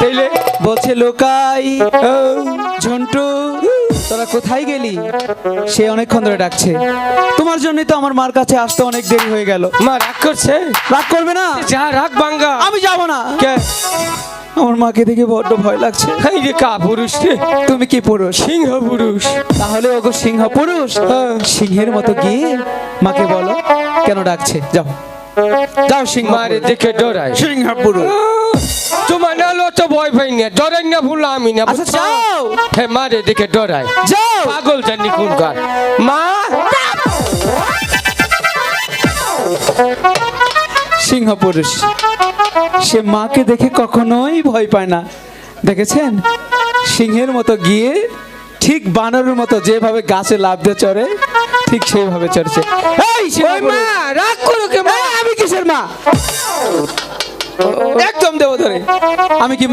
তাইলে বলছে লোকাই ঝন্টু তোরা কোথায় গেলি? সে অনেকক্ষণ ধরে ডাকছে। তোমার জন্যই তো আমার মার কাছে আসতে অনেক দেরি হয়ে গেল। মা রাগ করছে? রাগ করবে না? যা রাগ বাঙ্গা আমি যাব না। কে? আমার মাকে দেখে বড্ড ভয় লাগছে। এই রে কা পুরুষ রে? তুমি কি পুরুষ? সিংহ পুরুষ। তাহলে ওগো সিংহ পুরুষ? হ্যাঁ। সিংহের মতো গিয়ে মাকে বলো কেন ডাকছে? যাও। যাও সিংহ মারে দেখে ডরায়। সিংহ পুরুষ। তোমার নালো তো ভয় পাই না ডরাই না ভুল আমি না আচ্ছা? যাও। হে মারে দেখে ডরায় যাও। পাগল জানি কোনকার মা! সিংহ পুরুষ সে মাকে দেখে কখনোই ভয় পায় না। দেখেছেন? সিংহের মতো গিয়ে ঠিক বানরের মতো যেভাবে গাছে লাভ দিয়ে চড়ে ঠিক সেইভাবে চড়ছে। এই মা রাগ করো কে মা? আমি কিসের মা? একদম দেবো ধরে। আমি কি